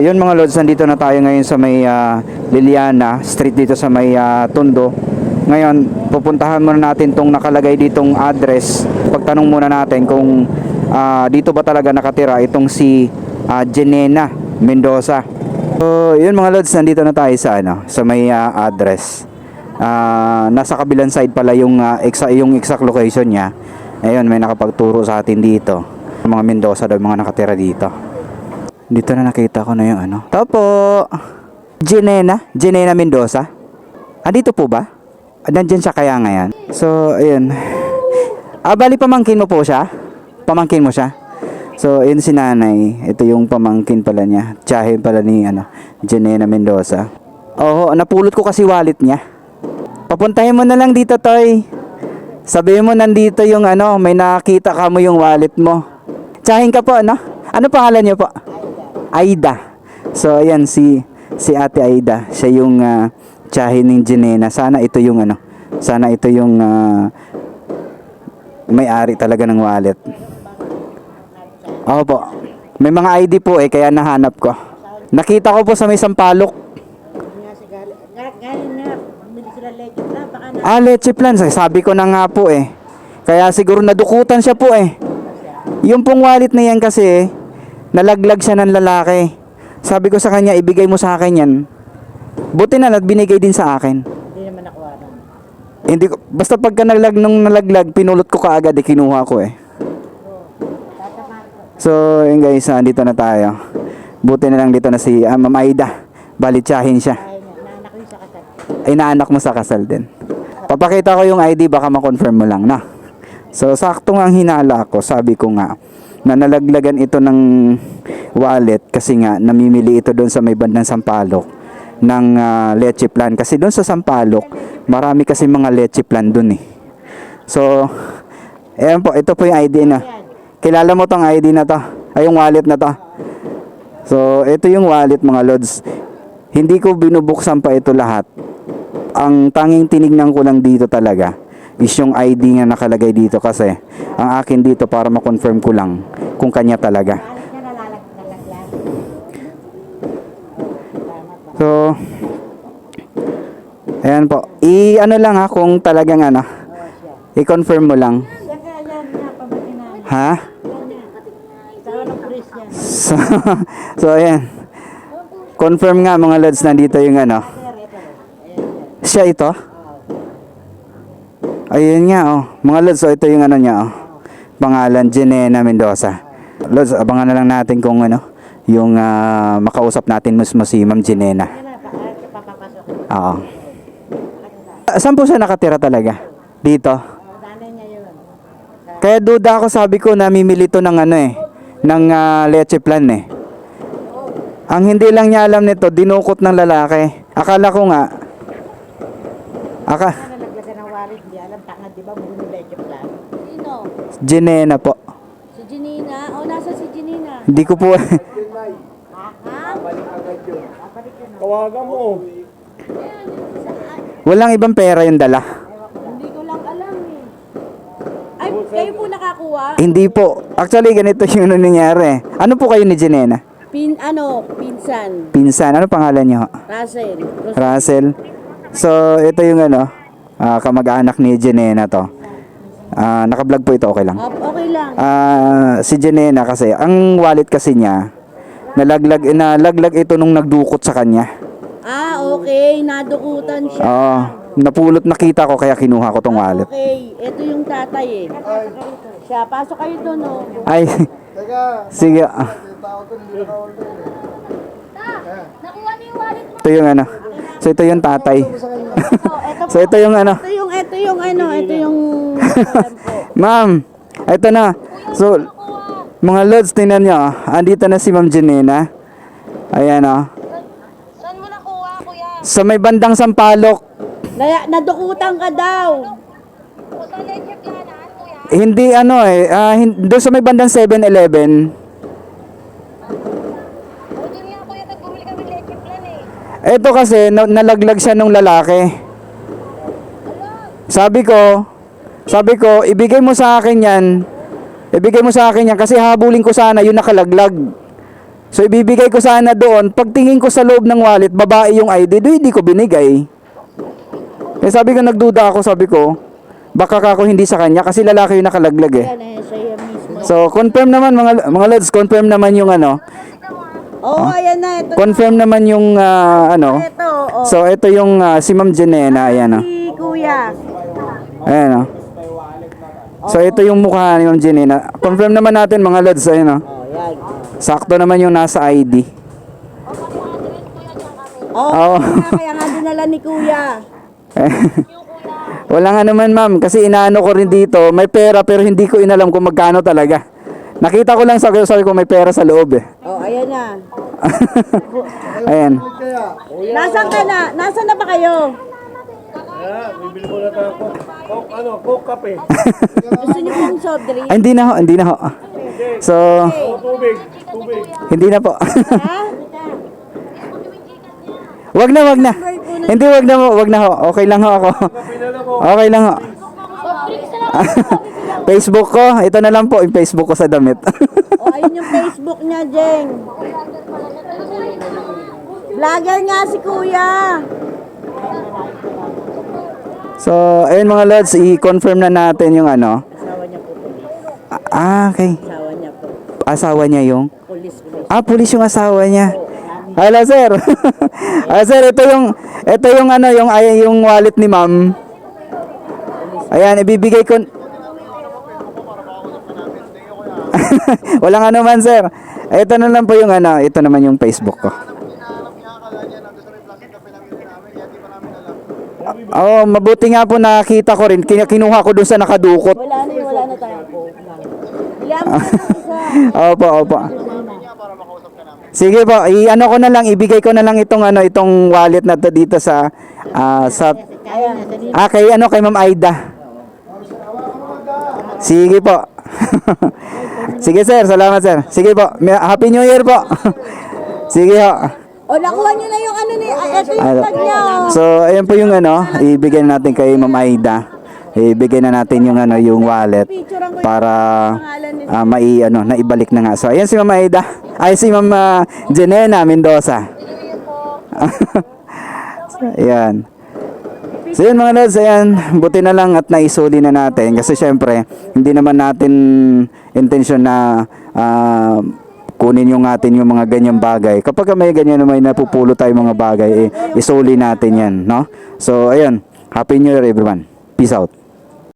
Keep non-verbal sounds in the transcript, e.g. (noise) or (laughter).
Yun mga lods, nandito na tayo ngayon sa may ah, Liliana Street dito sa may ah, Tondo. Ngayon, pupuntahan muna natin tong nakalagay ditong address. Pagtanong muna natin kung ah, dito ba talaga nakatira itong si ah, Jenena Mendoza. So, yun mga lods, nandito na tayo sa ano, sa may ah, address. Ah, nasa kabilang side pala yung ah, exa- yung exact location niya. Ayun, may nakapagturo sa atin dito. Mga Mendoza daw mga nakatira dito. Dito na nakita ko na yung ano. Tapo. Jenena. Jenena Mendoza. Ah, dito po ba? Nandyan siya kaya ngayon. So, ayun. Ah, bali pamangkin mo po siya? Pamangkin mo siya? So, yun si nanay. Ito yung pamangkin pala niya. Tiyahin pala ni, ano, Jenena Mendoza. Oo, napulot ko kasi wallet niya. Papuntahin mo na lang dito, Toy. Sabihin mo nandito yung ano, may nakita ka mo yung wallet mo. Tiyahin ka po, ano? Ano pangalan niyo po? Aida. So ayan si si Ate Aida. Siya yung uh, tiyahin ng Jenena. Sana ito yung ano, sana ito yung ah, may-ari talaga ng wallet. Ako po. May mga ID po eh kaya nahanap ko. Nakita ko po sa may sampalok. Ah, leche plan. Sabi ko na nga po eh. Kaya siguro nadukutan siya po eh. Yung pong wallet na yan kasi, nalaglag siya ng lalaki. Sabi ko sa kanya, ibigay mo sa akin yan. Buti na at binigay din sa akin. Hindi naman na. Hindi ko, basta pagka nalaglag nung nalaglag, pinulot ko kaagad, eh, kinuha ko eh. So, yun guys, ah, dito na tayo. Buti na lang dito na si ah, Ma'am Aida. Balitsahin siya. Ay, na, naanak ko sa kasal. ay naanak mo sa kasal din. Papakita ko yung ID, baka ma-confirm mo lang na. So, sakto nga ang hinala ko, sabi ko nga, na nalaglagan ito ng wallet kasi nga namimili ito doon sa may bandang Sampalok ng ah, leche plan. Kasi doon sa Sampalok, marami kasi mga leche plan doon eh. So, ayan po, ito po yung ID na. Kilala mo tong ID na to, ay yung wallet na to. So, ito yung wallet mga lods. Hindi ko binubuksan pa ito lahat. Ang tanging tinignan ko lang dito talaga is yung ID nga nakalagay dito kasi ang akin dito para ma-confirm ko lang kung kanya talaga. So, ayan po. I-ano lang ha kung talagang ano, i-confirm mo lang. Ha? So, (laughs) so ayan. Confirm nga mga lods nandito yung ano. Siya ito? Ayun nga oh. Mga Lods, so ito yung ano niya oh. Pangalan, Jenena Mendoza. Lods, abangan na lang natin kung ano, yung ah, makausap natin mismo si Ma'am Jenena. Oo. Saan po siya nakatira talaga? Dito. Oh. Kaya duda ako sabi ko namimili to ng ano eh, ng ah, leche plan eh. Ang hindi lang niya alam nito, dinukot ng lalaki. Akala ko nga, aka, Ano nalaglagan ng wallet, hindi alam, tanga, di ba? Bumili legend plan. Sino? Jenena po. Si Janina? O, nasa si Janina? Hindi ko po, Ha? Tawagan mo. walang ibang pera yung dala. Hindi ko lang alam eh. Ay, kayo po nakakuha? Hindi po. Actually, ganito yung ano nangyari. Ano po kayo ni Jenena? Pin, ano, pinsan. Pinsan. Ano pangalan niyo? Russell. Russell. So, ito yung ano, ah, kamag-anak ni Jenena to. Ah, naka-vlog po ito, okay lang. Okay lang. Ah, si Jenena kasi, ang wallet kasi niya, nalaglag, nalaglag ito nung nagdukot sa kanya. Ah, okay. Nadukutan siya. Oo. napulot nakita ko kaya kinuha ko tong wallet. Okay. Ito yung tatay eh. Siya, pasok kayo doon oh. Ay, sige. Nakuha niyo yung wallet mo. Ito yung ano. So, ito yung tatay. (laughs) so, ito yung ano. Ito yung, ito yung ano, ito yung... (laughs) Ma'am, ito na. So, mga lods, tingnan nyo. ah. Andito na si Ma'am Janina. Ayan o. Saan mo nakuha, kuya? Sa may bandang Sampalok. Naya, nadukutan ka daw. Hindi ano eh. ah, hin- doon sa may bandang 7-Eleven. O, dun nga kuya, pag bumili kami legit plan eh. Ito kasi, na- nalaglag siya nung lalaki. Sabi ko, sabi ko, ibigay mo sa akin yan. Ibigay mo sa akin yan kasi habulin ko sana yung nakalaglag. So ibibigay ko sana doon, pagtingin ko sa loob ng wallet, babae yung ID, do hindi ko binigay. Eh sabi ko nagduda ako, sabi ko, baka ako hindi sa kanya kasi lalaki yung nakalaglag eh. So confirm naman mga mga lads, confirm naman yung ano, oh, ayan na. Ito confirm naman yung ah, ano. Ito, oh. So ito yung ah, si Ma'am Jenena, ayan oh. Si kuya. Ayan oh. So ito yung mukha ni Ma'am Jenena. Confirm naman natin mga lads, ayan oh. Oh. Sakto naman yung nasa ID. Oo, Oo. kaya, kaya nga dinala ni kuya. (laughs) Wala nga naman ma'am, kasi inaano ko rin dito, may pera pero hindi ko inalam kung magkano talaga. Nakita ko lang sa sabi ko may pera sa loob eh. Oh, ayan na. (laughs) Ayan. Nasaan ka na? Nasaan na ba kayo? Kaya, bibili mo na tayo coke. Coke, ano, coke kape. (laughs) Gusto niyo pong soft drink? Ay, hindi na ho, hindi na ho. So, O, tubig, tubig. hindi na po. Ha? (laughs) wag na, wag na. Hindi, wag na ho, wag na ho. Okay lang ho ako. Ko. Okay lang ho. (laughs) Facebook ko, ito na lang po yung Facebook ko sa damit. O, Oh, ayun yung Facebook niya, Jeng. Vlogger nga si kuya. So, ayun mga lods, i-confirm na natin yung ano. Asawa niya po, pulis. Ah, okay. Asawa niya po. Asawa niya yung pulis. Ah, pulis yung asawa niya. Hello, sir. (laughs) ah, sir, ito yung ito yung ano, yung ay yung wallet ni Ma'am. Ayan, ibibigay ko. (laughs) Wala nga naman, sir. Ito na lang po yung ano, ito naman yung Facebook ko. Oh, mabuti nga po nakita ko rin. Kin- Kinuha ko dun sa nakadukot. Wala na yun, wala na tayo po. (laughs) Opo, opo. Sige po, i-ano ko na lang, ibigay ko na lang itong ano, itong wallet na to dito sa ah, sa ah, kay ano kay Ma'am Aida. Sige po. (laughs) Sige sir, salamat sir. Sige po. Happy New Year po. (laughs) Sige ho. O, nakuha niyo na yung ano ni... ah, yung Ano? tag niya. So, ayan po yung ano, ibigay natin kay Ma'am Aida. Ibigay na natin yung ano, yung wallet para ah, mai ano, naibalik na nga. So, ayan si Ma'am Aida. Ay si Ma'am ah, Jenena Mendoza. (laughs) ayan. So yun mga lods, ayan, buti na lang at naisuli na natin kasi syempre, hindi naman natin intention na ah, kunin yung natin yung mga ganyang bagay. Kapag may ganyan may napupulo tayo mga bagay, eh, isuli natin yan, no? So, ayun, Happy New Year everyone. Peace out.